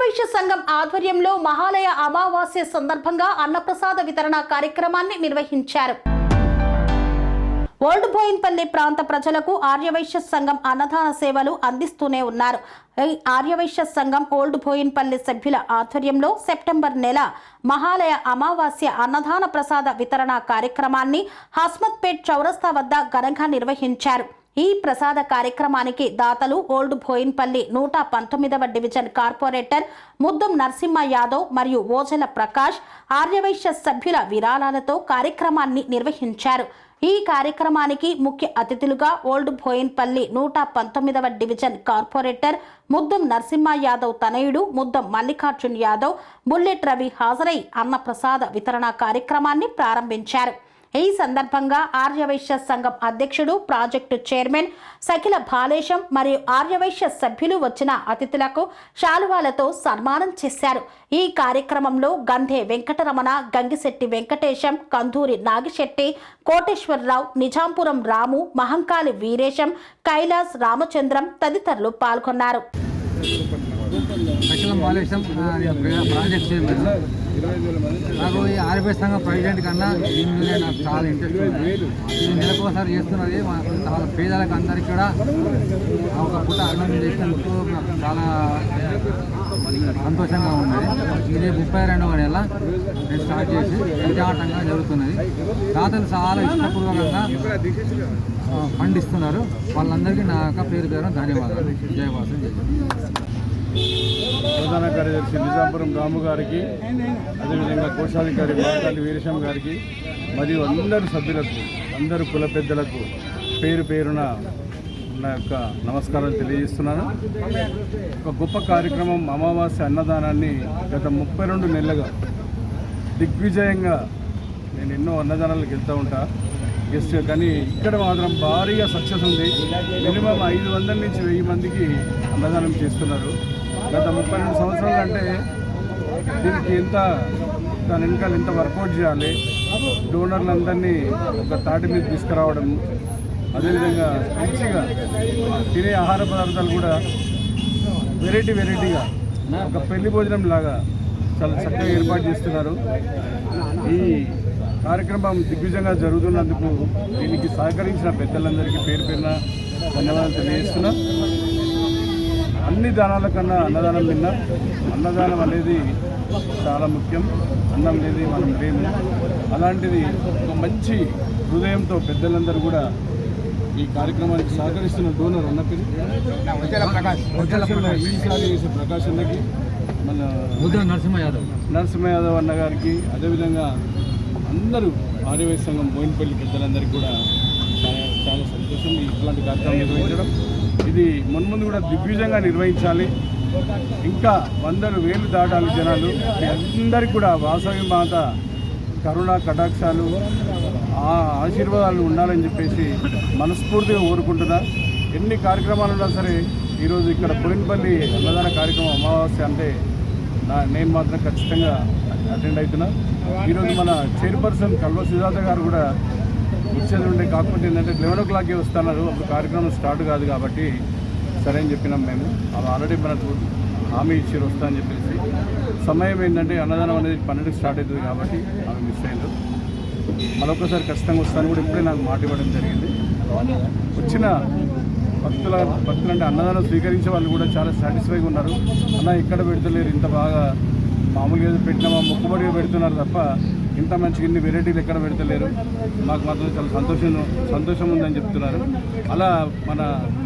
శరవైశ్య సంఘం ఆధ్వర్యంలో మహాలయ అమావాస్య సందర్భంగా అన్నప్రసాద వితరణ కార్యక్రమాన్ని నిర్వహించారు. ఓల్డ్ బోయిన్పల్లి ప్రాంత ప్రజలకు ఆర్యవైశ్య సంఘం అన్నదాన సేవలు అందిస్తూనే ఉన్నారు. ఆర్యవైశ్య సంఘం ఓల్డ్ బోయిన్పల్లి సభ్యుల ఆధ్వర్యంలో సెప్టెంబర్ నెల మహాలయ అమావాస్య అన్నదాన ప్రసాద వితరణ కార్యక్రమాన్ని హస్మత్పేట్ చౌరస్తా వద్ద ఘనంగా నిర్వహించారు. ఈ ప్రసాద కార్యక్రమానికి దాతలు ఓల్డ్ బోయిన్పల్లి నూట పంతొమ్మిదవ డివిజన్ కార్పొరేటర్ ముద్దం నరసింహ యాదవ్ మరియు ఓజల ప్రకాష్ ఆర్యవైశ్య సభ్యుల విరాళాలతో కార్యక్రమాన్ని నిర్వహించారు. ఈ కార్యక్రమానికి ముఖ్య అతిథులుగా ఓల్డ్ బోయిన్పల్లి నూట పంతొమ్మిదవ డివిజన్ కార్పొరేటర్ ముద్దం నరసింహ యాదవ్ తనయుడు ముద్దం మల్లికార్జున్ యాదవ్ బుల్లెట్ రవి హాజరై అన్నప్రసాద వితరణ కార్యక్రమాన్ని ప్రారంభించారు. ఈ సందర్భంగా ఆర్యవైశ్య సంఘం అధ్యక్షుడు ప్రాజెక్టు చైర్మన్ సఖిల బాలేశం మరియు ఆర్యవైశ్య సభ్యులు వచ్చిన అతిథులకు శాలువాలతో సన్మానం చేశారు. ఈ కార్యక్రమంలో గంధే వెంకటరమణ గంగిశెట్టి వెంకటేశం కందూరి నాగిశెట్టి కోటేశ్వరరావు నిజాంపురం రాము మహంకాళి వీరేశం కైలాస్ రామచంద్రం తదితరులు పాల్గొన్నారు. అఖిలం ప్రాజెక్ట్ చైర్మన్ నాకు ఈ ఆర్బీఐ సంఘం ప్రెసిడెంట్ కన్నా దీని మీద నాకు చాలా ఇంట్రెస్ట్ ఉంది ఇది నెలకోసారి చేస్తున్నది మాకు చాలా పేదలకు అందరికీ కూడా ఒక పూట అన్నం చేసినందుకు నాకు చాలా సంతోషంగా ఉన్నది ఇది ముప్పై రెండవ నెల నేను స్టార్ట్ చేసి విజయవంతంగా జరుగుతున్నది. దాతలు చాలా ఇష్టపూర్వకంగా పండిస్తున్నారు వాళ్ళందరికీ నా యొక్క పేరు పేరు ధన్యవాదాలు. జయవాసం జయ ప్రధాన కార్యదర్శి నిజాంపురం రాము గారికి అదేవిధంగా కోశాధికారి మాకాలి వీరేశం గారికి మరియు అందరు సభ్యులకు అందరు కుల పెద్దలకు పేరు పేరున నా యొక్క నమస్కారాలు తెలియజేస్తున్నాను. ఒక గొప్ప కార్యక్రమం అమావాస్య అన్నదానాన్ని గత ముప్పై రెండు నెలలుగా దిగ్విజయంగా నేను ఎన్నో అన్నదానాలకు వెళ్తూ ఉంటాను గెస్ట్ కానీ ఇక్కడ మాత్రం భారీగా సక్సెస్ ఉంది. మినిమం ఐదు వందల నుంచి వెయ్యి మందికి అన్నదానం చేస్తున్నారు. గత ముప్పై రెండు సంవత్సరాలు అంటే దీనికి ఎంత దాని వెనకాల ఎంత వర్కౌట్ చేయాలి? డోనర్లందరినీ ఒక తాటి మీద తీసుకురావడం అదేవిధంగా మంచిగా తినే ఆహార పదార్థాలు కూడా వెరైటీ వెరైటీగా ఒక పెళ్ళి భోజనం లాగా చాలా చక్కగా ఏర్పాటు చేస్తున్నారు. ఈ కార్యక్రమం దిగ్విజయంగా జరుగుతున్నందుకు దీనికి సహకరించిన పెద్దలందరికీ పేరు పేరున ధన్యవాదాలు తెలియజేస్తున్నా. అన్ని దానాల కన్నా అన్నదానం నిన్న అన్నదానం అనేది చాలా ముఖ్యం. అన్నం అనేది మనం లేము. అలాంటిది ఒక మంచి హృదయంతో పెద్దలందరూ కూడా ఈ కార్యక్రమానికి సహకరిస్తున్న డోనర్ అన్న పేరు ప్రకాష్. ఈసారి చేసే ప్రకాష్ అన్నకి మన నరసింహ యాదవ్. నరసింహ యాదవ్ అన్న గారికి అదేవిధంగా అందరూ ఆర్యవైశ్య సంఘం బోయినపల్లి పెద్దలందరికీ కూడా చాలా చాలా సంతోషం ఇట్లాంటి కార్యక్రమం నిర్వహించడం. ఇది మున్ముందు కూడా దిగ్విజయంగా నిర్వహించాలి. ఇంకా వందలు వేలు దాటాలి జనాలు. అందరికీ కూడా వాసవి మాత కరుణ కటాక్షాలు ఆ ఆశీర్వాదాలు ఉండాలని చెప్పేసి మనస్ఫూర్తిగా కోరుకుంటున్నా. ఎన్ని కార్యక్రమాలు ఉన్నా సరే ఈరోజు ఇక్కడ పులింపల్లి అన్నదాన కార్యక్రమం అమావాస్య అంటే నా నేను మాత్రం ఖచ్చితంగా అటెండ్ అవుతున్నా. ఈరోజు మన చైర్పర్సన్ కల్వ సుజాత గారు కూడా వచ్చేది ఉండే కాకపోతే ఏంటంటే లెవెన్ ఓ క్లాక్కి వస్తున్నారు. అప్పుడు కార్యక్రమం స్టార్ట్ కాదు కాబట్టి సరే అని చెప్పినాం మేము. అవి ఆల్రెడీ మనకు హామీ ఇచ్చారు వస్తా అని చెప్పేసి. సమయం ఏంటంటే అన్నదానం అనేది పన్నెండుకి స్టార్ట్ అవుతుంది కాబట్టి అవి మిస్ అయ్యారు మరొకసారి ఖచ్చితంగా వస్తాను కూడా ఇప్పుడే నాకు మాట ఇవ్వడం జరిగింది. వచ్చిన భక్తుల భక్తులు అంటే అన్నదానం స్వీకరించే వాళ్ళు కూడా చాలా సాటిస్ఫైగా ఉన్నారు. అన్న ఎక్కడ పెడతలేరు ఇంత బాగా మామూలుగా ఏదో పెట్టినామా మొక్కుబడిగా పెడుతున్నారు తప్ప ఇంత మంచిగా ఇన్ని వెరైటీలు ఎక్కడ పెడతలేరు. మాకు మాత్రం చాలా సంతోషం సంతోషం ఉందని చెప్తున్నారు. అలా మన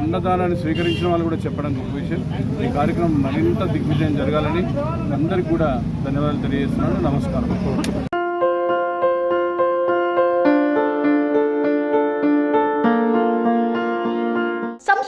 అన్నదానాన్ని స్వీకరించిన వాళ్ళు కూడా చెప్పడం గొప్ప విషయం. ఈ కార్యక్రమం మరింత దిగ్విజయం జరగాలని అందరికీ కూడా ధన్యవాదాలు తెలియజేస్తున్నాను. నమస్కారం.